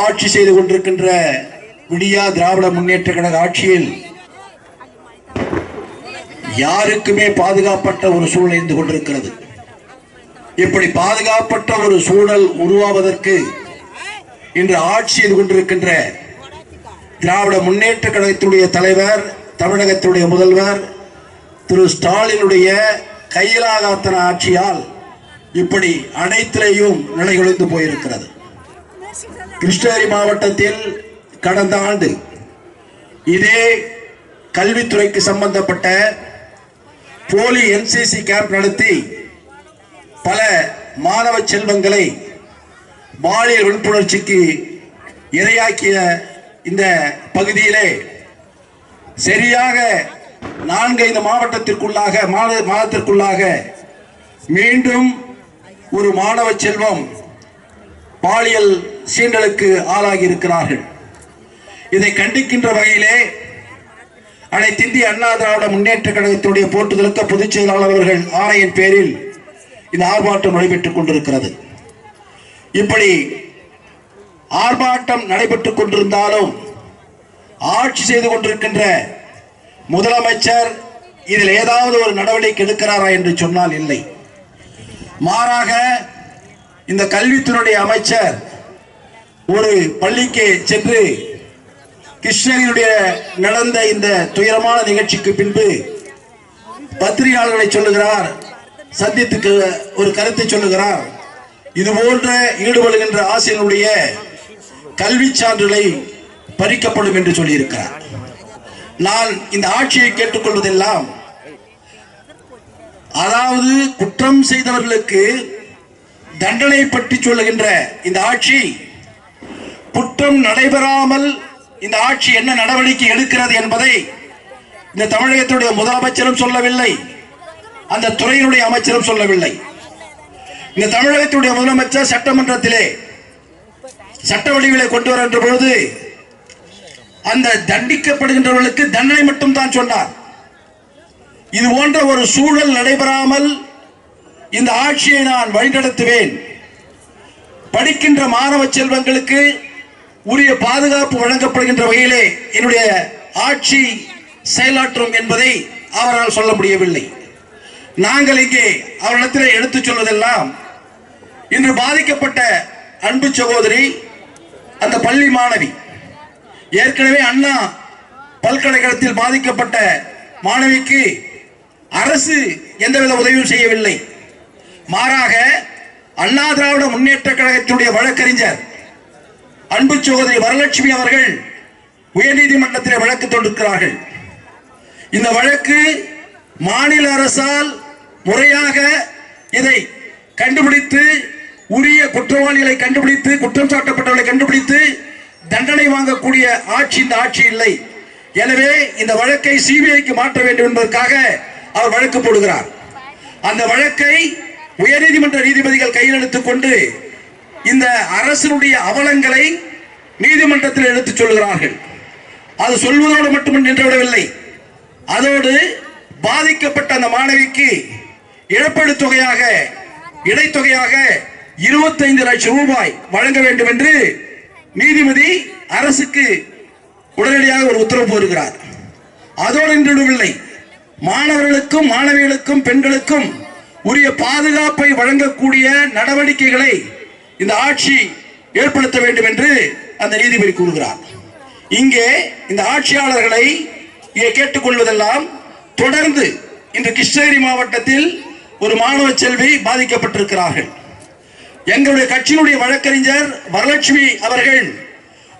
ஆட்சி செய்து கொண்டிருக்கின்ற விடியா திராவிட முன்னேற்ற கழக ஆட்சியில் யாருக்குமே பாதுகாப்பட்ட ஒரு சூழல் இருந்து கொண்டிருக்கிறது. இப்படி பாதுகாப்பட்ட ஒரு சூழல் உருவாவதற்கு இன்று ஆட்சி செய்து கொண்டிருக்கின்ற திராவிட முன்னேற்ற கழகத்தினுடைய தலைவர் தமிழகத்தினுடைய முதல்வர் திரு ஸ்டாலினுடைய கையிலாகாத்தன ஆட்சியால் இப்படி அனைத்திலேயும் நிலைகுலைந்து போயிருக்கிறது. கிருஷ்ணகிரி மாவட்டத்தில் கடந்த ஆண்டு இதே கல்வித்துறைக்கு சம்பந்தப்பட்ட போலி என்சிசி கேம்ப் நடத்தி பல மாணவ செல்வங்களை பாலியல் விழிப்புணர்ச்சிக்கு இரையாக்கிய இந்த பகுதியிலே சரியாக நான்கைந்து மாவட்டத்திற்குள்ளாக மாணவ மாதத்திற்குள்ளாக மீண்டும் ஒரு மாணவ செல்வம் பாலியல் சீண்டலுக்கு ஆளாகி இருக்கிறார்கள் இதை கண்டிக்கின்ற வகையிலே அனைத்து இந்திய அண்ணா திராவிட முன்னேற்ற கழகத்துடைய போட்டுதலுக்கு பொதுச் செயலாளர் அவர்கள் ஆணையின் பேரில் இந்த ஆர்ப்பாட்டம் நடைபெற்றுக் கொண்டிருக்கிறது. இப்படி ஆர்ப்பாட்டம் நடைபெற்றுக் கொண்டிருந்தாலும் ஆட்சி செய்து கொண்டிருக்கின்ற முதலமைச்சர் இதில் ஏதாவது ஒரு நடவடிக்கை எடுக்கிறாரா என்று சொன்னால் இல்லை. மாறாக இந்த கல்வித்துறையுடைய அமைச்சர் ஒரு பள்ளிக்கு சென்று கிருஷ்ணகிரியுடைய நடந்த இந்த துயரமான நிகழ்ச்சிக்கு பின்பு பத்திரிகையாளர்களை சொல்லுகிறார் சந்தித்துக்கு ஒரு கருத்தை சொல்லுகிறார். இது போன்ற ஈடுபடுகின்ற ஆசிரியர்களுடைய கல்வி சான்றுகளை பறிக்கப்படும் என்று சொல்லியிருக்கிறார். நான் இந்த ஆட்சியை கேட்டுக்கொள்வதெல்லாம் அதாவது குற்றம் செய்தவர்களுக்கு தண்டனை பற்றி சொல்லுகின்ற இந்த ஆட்சி குற்றம் நடைபெறாமல் இந்த ஆட்சி என்ன நடவடிக்கை எடுக்கிறது என்பதை இந்த தமிழகத்துடைய முதலமைச்சரும் சொல்லவில்லை அந்த துறையினுடைய அமைச்சரும் சொல்லவில்லை. இந்த தமிழகத்துடைய முதலமைச்சர் சட்டமன்றத்திலே சட்ட வடிவிலே கொண்டு வருகின்ற பொழுது அந்த தண்டிக்கப்படுகின்றவர்களுக்கு தண்டனை மட்டும் தான் சொன்னார். இது போன்ற ஒரு சூழல் நடைபெறாமல் இந்த ஆட்சியை நான் வழிநடத்துவேன். படிக்கின்ற மாணவ செல்வங்களுக்கு உரிய பாதுகாப்பு வழங்கப்படுகின்ற வகையிலே என்னுடைய ஆட்சி செயலாற்றும் என்பதை அவரால் சொல்ல முடியவில்லை. நாங்கள் இங்கே அவரிடத்தில் எடுத்துச் சொல்வதெல்லாம் இன்று பாதிக்கப்பட்ட அன்பு சகோதரி அந்த பள்ளி மாணவி ஏற்கனவே அண்ணா பல்கலைக்கழகத்தில் பாதிக்கப்பட்ட மாணவிக்கு அரசு எந்தவித உதவியும் செய்யவில்லை. மாறாக அண்ணா திராவிட முன்னேற்ற கழகத்தினுடைய வழக்கறிஞர் அன்பு சகோதரி வரலட்சுமி அவர்கள் உயர்நீதிமன்றத்தில் வழக்கு தொடுக்கிறார்கள். இந்த வழக்கு மாநில அரசால் முறையாக இதை கண்டுபிடித்து உரிய குற்றவாளிகளை கண்டுபிடித்து குற்றம் சாட்டப்பட்டவர்களை கண்டுபிடித்து தண்டனை வாங்கக்கூடிய ஆட்சி இந்த ஆட்சி இல்லை. எனவே இந்த வழக்கை சிபிஐக்கு மாற்ற வேண்டும் என்பதற்காக அவர் வழக்கு போடுகிறார். அந்த வழக்கை உயர்நீதிமன்ற நீதிபதிகள் கையில் கொண்டு இந்த அரசினுடைய அவலங்களை நீதிமன்றத்தில் எடுத்துச் சொல்கிறார்கள். அது சொல்வதோடு மட்டும் நின்றுவிடவில்லை. அதோடு பாதிக்கப்பட்ட அந்த மாணவிக்கு இழப்பீடு தொகையாக இடைத்தொகையாக இருபத்தைந்து லட்சம் ரூபாய் வழங்க வேண்டும் என்று நீதிபதி அரசுக்கு உடனடியாக ஒரு உத்தரவு போடுகிறார். அதோடு நின்றுவிடவில்லை. மாணவர்களுக்கும் மாணவிகளுக்கும் பெண்களுக்கும் உரிய பாதுகாப்பை வழங்கக்கூடிய நடவடிக்கைகளை இந்த ஆட்சி ஏற்படுத்த வேண்டும் என்று அந்த நீதிபதி கூறுகிறார். இங்கே இந்த ஆட்சியாளர்களை இங்கே கேட்டுக்கொள்வதெல்லாம் தொடர்ந்து இன்று கிருஷ்ணகிரி மாவட்டத்தில் ஒரு மாணவ செல்வி பாதிக்கப்பட்டிருக்கிறார்கள். எங்களுடைய கட்சியினுடைய வழக்கறிஞர் வரலட்சுமி அவர்கள்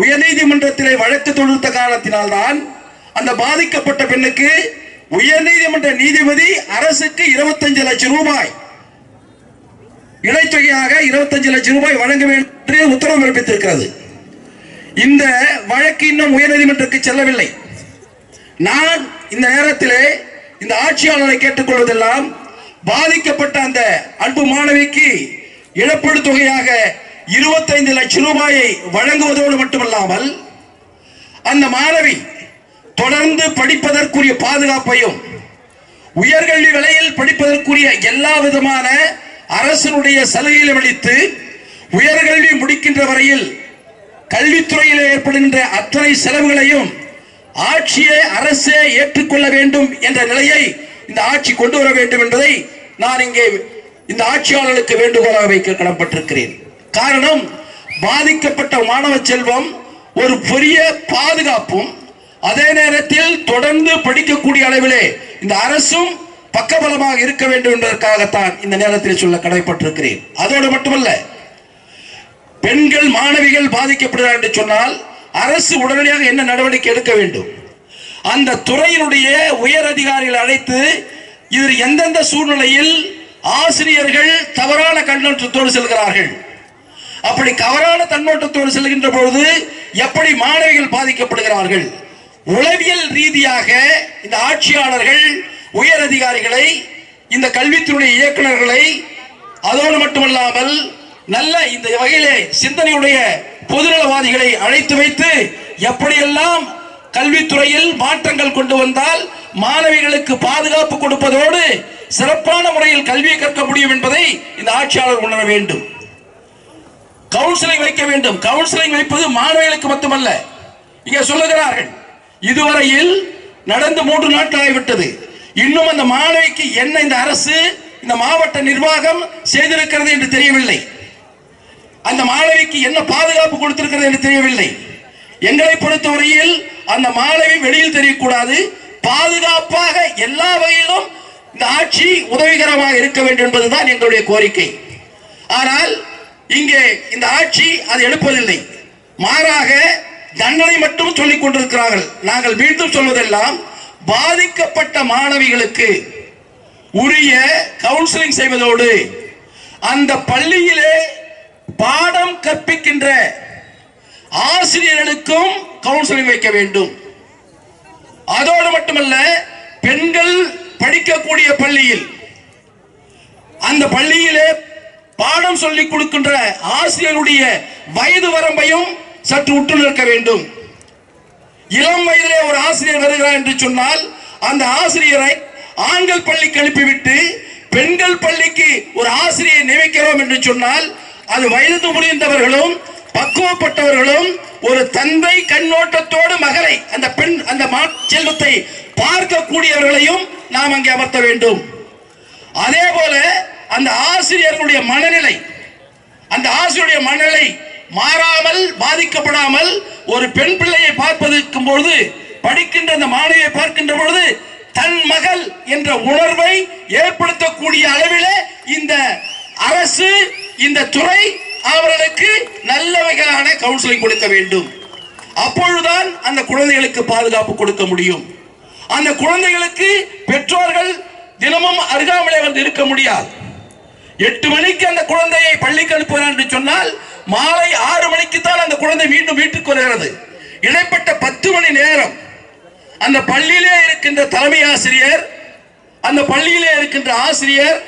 உயர்நீதிமன்றத்திலே வழக்கு தொடுத்த காரணத்தினால்தான் அந்த பாதிக்கப்பட்ட பெண்ணுக்கு உயர்நீதிமன்ற நீதிபதி அரசுக்கு 25 லட்சம் ரூபாய் இடைத்தொகையாக 25 லட்சம் ரூபாய் வழங்க வேண்டும் என்று உத்தரவு பிறப்பித்திருக்கிறது. இந்த வழக்கு இன்னும் உயர்நீதிமன்றத்துக்கு செல்லவில்லை. நான் இந்த நேரத்திலே இந்த ஆட்சியாளரை கேட்டுக்கொள்வதெல்லாம் பாதிக்கப்பட்ட அந்த அன்பு மாணவிக்கு இழப்பீடு தொகையாக 25 லட்சம் ரூபாயை வழங்குவதோடு மட்டுமல்லாமல் அந்த மாணவி தொடர்ந்து படிப்பதற்குரிய பாதுகாப்பையும் உயர்கல்வி விலையில் படிப்பதற்குரிய எல்லா விதமான அரசனுடைய சலுகைகளை அளித்து உயர்கல்வி முடிக்கின்ற வரையில் கல்வித்துறையில் ஏற்படுகின்ற அத்தனை செலவுகளையும் ஆட்சியே அரசே ஏற்றுக்கொள்ள வேண்டும் என்ற நிலையை இந்த ஆட்சி கொண்டு வர வேண்டும் என்பதை நான் இங்கே இந்த ஆட்சியாளர்களுக்கு வேண்டுகோளாக வைக்க கடன்பட்டிருக்கிறேன். காரணம் பாதிக்கப்பட்ட மாணவ செல்வம் ஒரு பெரிய பாதுகாப்பும் அதே நேரத்தில் தொடர்ந்து படிக்கக்கூடிய அளவிலே இந்த அரசும் பக்கபலமாக இருக்க வேண்டும் என்பதற்காகத்தான் இந்த நேரத்தில் சொல்ல கடமைப்பட்டிருக்கிறேன் அதோடு மட்டுமல்ல பெண்கள் மாணவிகள் பாதிக்கப்படுகிறார் என்று சொன்னால் அரசு உடனடியாக என்ன நடவடிக்கை எடுக்க வேண்டும்? அந்த துறையினுடைய உயர் அதிகாரிகள் அழைத்து இதில் எந்தெந்த சூழ்நிலையில் ஆசிரியர்கள் தவறான கண்ணோட்டத்தோடு செல்கிறார்கள்? அப்படி தவறான தன்னோட்டத்தோடு செல்கின்ற பொழுது எப்படி மாணவிகள் பாதிக்கப்படுகிறார்கள்? உளவியல் ரீதியாக இந்த ஆட்சியாளர்கள் உயர் அதிகாரிகளை இந்த கல்வித்துறை இயக்குநர்களை அதோடு மட்டுமல்லாமல் நல்ல இந்த வகையிலே சிந்தனையுடைய பொதுநலவாதிகளை அழைத்து வைத்து எப்படியெல்லாம் கல்வித்துறையில் மாற்றங்கள் கொண்டு வந்தால் மாணவிகளுக்கு பாதுகாப்பு கொடுப்பதோடு சிறப்பான முறையில் கல்வியை கற்க முடியும் என்பதை இந்த ஆட்சியாளர் உணர வேண்டும். கவுன்சிலிங் வைக்க வேண்டும். கவுன்சிலிங் வைப்பது மாணவிகளுக்கு மட்டுமல்ல இங்கே சொல்லுகிறார்கள் இதுவரையில் நடந்து மூன்று நாட்கள் ஆகிவிட்டது இன்னும் அந்த மாணவிக்கு என்ன இந்த அரசு இந்த மாவட்ட நிர்வாகம் செய்திருக்கிறது என்று தெரியவில்லை. அந்த மாணவிக்கு என்ன பாதுகாப்பு கொடுத்திருக்கிறது என்று தெரியவில்லை. எங்களை பொறுத்தவரையில் அந்த மாணவி வெளியில் தெரியக்கூடாது. பாதுகாப்பாக எல்லா வகையிலும் இந்த ஆட்சி உதவிகரமாக இருக்க வேண்டும் என்பதுதான் எங்களுடைய கோரிக்கை. ஆனால் இங்கே இந்த ஆட்சி அது எடுப்பதில்லை மாறாக தண்டனை மட்டும் சொல்லிக் கொண்டிருக்கிறார்கள். நாங்கள் மீண்டும் சொல்வதெல்லாம் பாதிக்கப்பட்ட மாணவிகளுக்கு உரிய கவுன்சிலிங் செய்வதோடு அந்த பள்ளியிலே பாடம் கற்பிக்கின்ற ஆசிரியர்களுக்கும் கவுன்சிலிங் வைக்க வேண்டும். அதோடு மட்டுமல்ல பெண்கள் படிக்கக்கூடிய பள்ளியில் அந்த பள்ளியிலே பாடம் சொல்லிக் கொடுக்கின்ற ஆசிரியருடைய வயது வரம்பையும் சற்று உற்று நிற்க வேண்டும். இளம் வயதிலே ஒரு ஆசிரியர் வருகிறார் என்று சொன்னால் அந்த ஆசிரியரை ஆண்கள் பள்ளிக்கு அனுப்பிவிட்டு பெண்கள் பள்ளிக்கு ஒரு ஆசிரியை நியமிக்கிறோம் என்று சொன்னால் அது வயது முடிந்தவர்களும் பக்குவப்பட்டவர்களும் ஒரு தந்தை கண்ணோட்டத்தோடு மகளை அந்த பெண் அந்த செல்வத்தை பார்க்கக்கூடியவர்களையும் நாம் அங்கே அமர்த்த வேண்டும். அதே போல அந்த ஆசிரியர்களுடைய மனநிலை அந்த ஆசிரியருடைய மனநிலை மாறாமல் பாதிக்கப்படாமல் ஒரு பெண் பிள்ளையை பார்ப்பதற்கும் பொழுது படிக்கின்ற அந்த மாணவியை பார்க்கின்ற பொழுது தன் மகள் என்ற உணர்வை ஏற்படுத்தக்கூடிய அளவில் இந்த அரசு இந்த துறை அவர்களுக்கு நல்ல வகையான கவுன்சிலிங் கொடுக்க வேண்டும். அப்பொழுதுதான் அந்த குழந்தைகளுக்கு பாதுகாப்பு கொடுக்க முடியும். அந்த குழந்தைகளுக்கு பெற்றோர்கள் தினமும் அருகாமலே வந்து இருக்க முடியாது. எட்டு மணிக்கு அந்த குழந்தையை பள்ளிக்கு அனுப்புகிறான் என்று சொன்னால் மாலை ஆறு மணிக்கு தான் அந்த குழந்தை மீண்டும் வீட்டுக்கு வருகிறது. இடைப்பட்ட பத்து மணி நேரம் அந்த பள்ளியிலே இருக்கின்ற தலைமை ஆசிரியர் அந்த பள்ளியிலே இருக்கின்ற ஆசிரியர்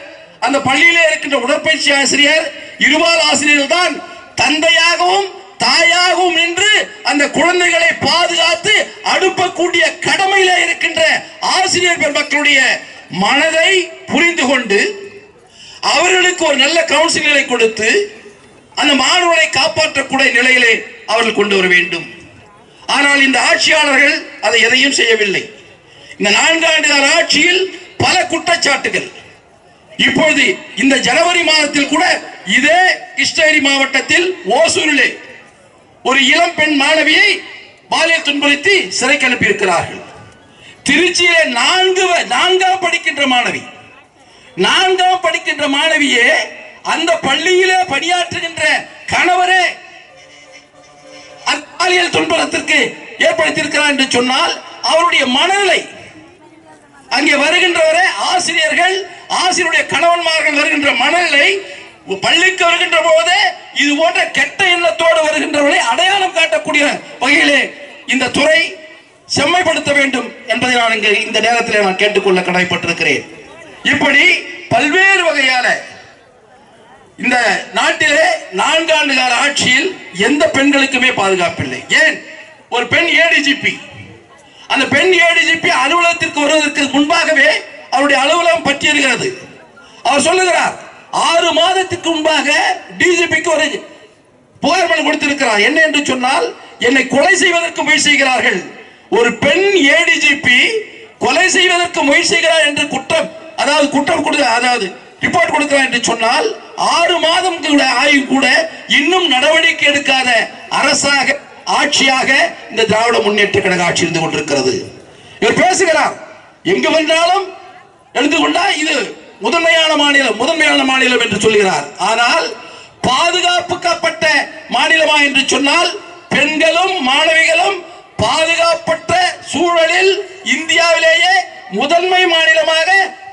அந்த பள்ளியிலே இருக்கின்ற உடற்பயிற்சி ஆசிரியர் இருபால் ஆசிரியர்கள் தான் தந்தையாகவும் தாயாகவும் நின்று அந்த குழந்தைகளை பாதுகாத்து அனுப்பக்கூடிய கடமையில இருக்கின்ற ஆசிரியர் பெருமக்களுடைய மனதை புரிந்து கொண்டு அவர்களுக்கு ஒரு நல்ல கவுன்சிலிங்களை கொடுத்து அந்த மாணவனை காப்பாற்றக்கூடிய நிலையிலே அவர்கள் கொண்டு வர வேண்டும். ஆனால் இந்த ஆட்சியாளர்கள் அதை எதையும் செய்யவில்லை. இந்த நான்காண்டு கால ஆட்சியில் பல குற்றச்சாட்டுகள். இப்பொழுது இந்த ஜனவரி மாதத்தில் கூட இதே கிருஷ்ணகிரி மாவட்டத்தில் ஓசூரிலே ஒரு இளம் பெண் மாணவியை பாலியல் துன்புறுத்தி சிறைக்கு அனுப்பியிருக்கிறார்கள். திருச்சியிலே நான்கு நான்காம் படிக்கின்ற மாணவி. நான்காம் படிக்கின்ற மாணவியே அந்த பள்ளியிலே பணியாற்றுகின்ற கணவரே பாலியல் துன்புறத்திற்கு ஏற்படுத்தியிருக்கிறார் என்று சொன்னால் அவருடைய மனநிலை. அங்கே வருகின்றவரே ஆசிரியர்கள் ஆசிரியருடைய கணவன்மார்கள் வருகின்ற மனநிலை பள்ளிக்கு வருகின்ற போதே இது போன்ற கெட்ட எண்ணத்தோடு வருகின்றவர்களை அடையாளம் காட்டக்கூடிய வகையிலே இந்த துறை செம்மைப்படுத்த வேண்டும் என்பதை நான் இங்கே இந்த நேரத்தில் நான் கேட்டுக்கொள்ள கடமைப்பட்டிருக்கிறேன் இப்படி பல்வேறு வகையான இந்த நாட்டிலே நான்காண்டு கால ஆட்சியில் எந்த பெண்களுக்குமே பாதுகாப்பில்லை. ஏன்? ஒரு பெண் ஏடிஜிபி அந்த பெண் ஏடிஜிபி அலுவலகத்திற்கு வருவதற்கு முன்பாகவே அவருடைய அலுவலகம் பற்றியிருக்கிறது. அவர் சொல்லுகிறார் ஆறு மாதத்துக்கு முன்பாக டிஜிபிக்கு ஒரு புகார் மனு கொடுத்திருக்கிறார். என்ன என்று சொன்னால் என்னை கொலை செய்வதற்கு முயற்சி செய்கிறார்கள். ஒரு பெண் ஏடிஜிபி கொலை செய்வதற்கு முயற்சி செய்கிறார் என்று குற்றம் அதாவது குற்றம் கொடு அதாவது ரிப்போர்ட் கொடுக்கிறார் என்று சொன்னால் ஆறு மாதம் கூட ஆய்வு கூட இன்னும் நடவடிக்கை எடுக்காத அரசாக ஆட்சியாக இந்த திராவிட முன்னேற்ற கழக ஆட்சி இருந்து கொண்டிருக்கிறது. இவர் பேசுகிறார். எங்கு வந்தாலும் எழுந்து கொண்டா இது முதன்மையான மாநிலம் முதன்மையான மாநிலம் என்று சொல்கிறார். ஆனால் பாதுகாப்புக்கப்பட்ட மாநிலமா என்று சொன்னால் பெண்களும் மாணவிகளும் பாதுகாப்பற்ற சூழலில் இந்தியாவிலேயே முதன்மை மாநிலமாக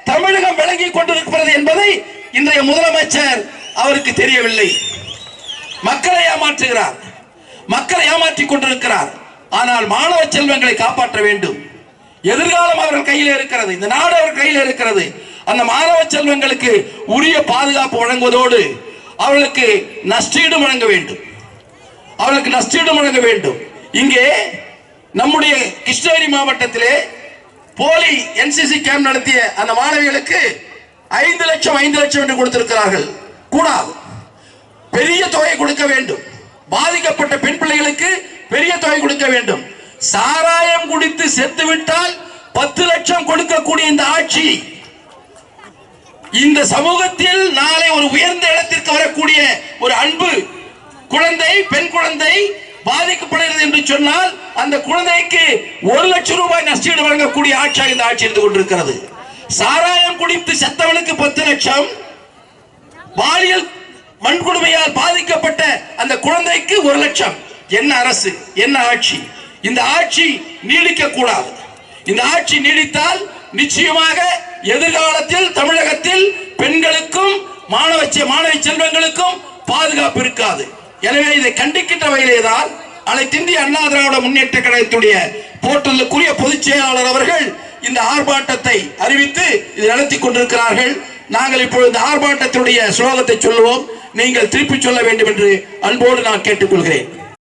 தமிழகம் விளங்கி கொண்டிருக்கிறது என்பதை இன்றைய முதலமைச்சர் அவருக்கு தெரியவில்லை. மக்களை ஏமாற்றுகிறார். மக்களை ஏமாற்றிக் கொண்டிருக்கிறார். ஆனால் மாணவ செல்வங்களை காப்பாற்ற வேண்டும். எதிர்காலம் அவர்கள் கையில் இருக்கிறது. இந்த நாடு அவர் கையில் இருக்கிறது. அந்த மாணவ செல்வங்களுக்கு உரிய பாதுகாப்பு வழங்குவதோடு அவர்களுக்கு நஷ்டீடும் வழங்க வேண்டும். அவர்களுக்கு நஷ்டீடும் வழங்க வேண்டும். இங்கே நம்முடைய கிருஷ்ணகிரி மாவட்டத்திலே போலி என்சிசி கேம்ப் நடத்திய அந்த மாணவிகளுக்கு ஐந்து லட்சம் ஐந்து லட்சம் என்று கொடுத்திருக்கிறார்கள். கூடாது. பெரிய தொகை கொடுக்க வேண்டும். பாதிக்கப்பட்ட பெண் பிள்ளைகளுக்கு பெரிய தொகை கொடுக்க வேண்டும். சாராயம் குடித்து செத்து விட்டால் பத்து லட்சம் கொடுக்கக்கூடிய இந்த ஆட்சி இந்த சமூகத்தில் நாளை ஒரு உயர்ந்த இடத்திற்கு வரக்கூடிய ஒரு அன்பு குழந்தை பெண் குழந்தை பாதிக்கப்படுகிறது என்று சொன்னால் அந்த குழந்தைக்கு ஒரு லட்சம் ரூபாய் நஷ்டீடு வழங்கக்கூடிய ஆட்சியாக இந்த ஆட்சி இருந்து கொண்டிருக்கிறது. சாராயம் குடித்து செத்தவனுக்கு பத்து லட்சம். பாலியல் வன்கொடுமையால் பாதிக்கப்பட்ட அந்த குழந்தைக்கு ஒரு லட்சம். என்ன அரசு என்ன ஆட்சி? இந்த ஆட்சி நீடிக்க கூடாது. இந்த ஆட்சி நீடித்தால் நிச்சயமாக எதிர்காலத்தில் தமிழகத்தில் பெண்களுக்கும் மாணவ மாணவி செல்வங்களுக்கும் பாதுகாப்பு இருக்காது. எனவே இதை கண்டிக்கின்ற வகையிலேதான் அனைத்திந்திய அண்ணா திராவிட முன்னேற்ற கழகத்துடைய போர்ட்டலுக்குரிய பொதுச் செயலாளர் அவர்கள் இந்த ஆர்ப்பாட்டத்தை அறிவித்து இதை நடத்தி கொண்டிருக்கிறார்கள். நாங்கள் இப்பொழுது இந்த ஆர்ப்பாட்டத்தினுடைய ஸ்லோகத்தை சொல்லுவோம். நீங்கள் திருப்பி சொல்ல வேண்டும் என்று அன்போடு நான் கேட்டுக்கொள்கிறேன்.